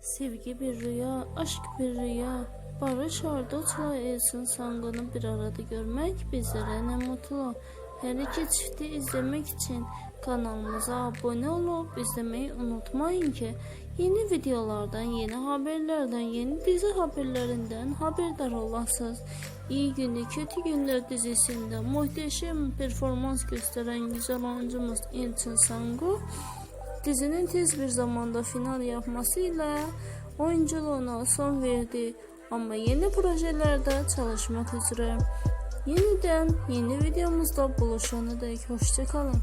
Sevgi bir rüya, aşk bir rüya. Barış Arduç'la Elçin Sango'nu bir arada görmek bizlere ne mutlu. Her iki çifti izlemek için kanalımıza abone olup izlemeyi unutmayın ki yeni videolardan, yeni haberlerden, yeni dizi haberlerinden haberdar olasınız. İyi Günü Kötü Günler dizisinde muhteşem performans gösteren güzel oyuncumuz Elçin Sango Dizinin tez bir zamanda final yapmasıyla oyunculuğuna son verdi ama yeni projelerde çalışmak üzere. Yeniden yeni videomuzda buluşana dek hoşçakalın.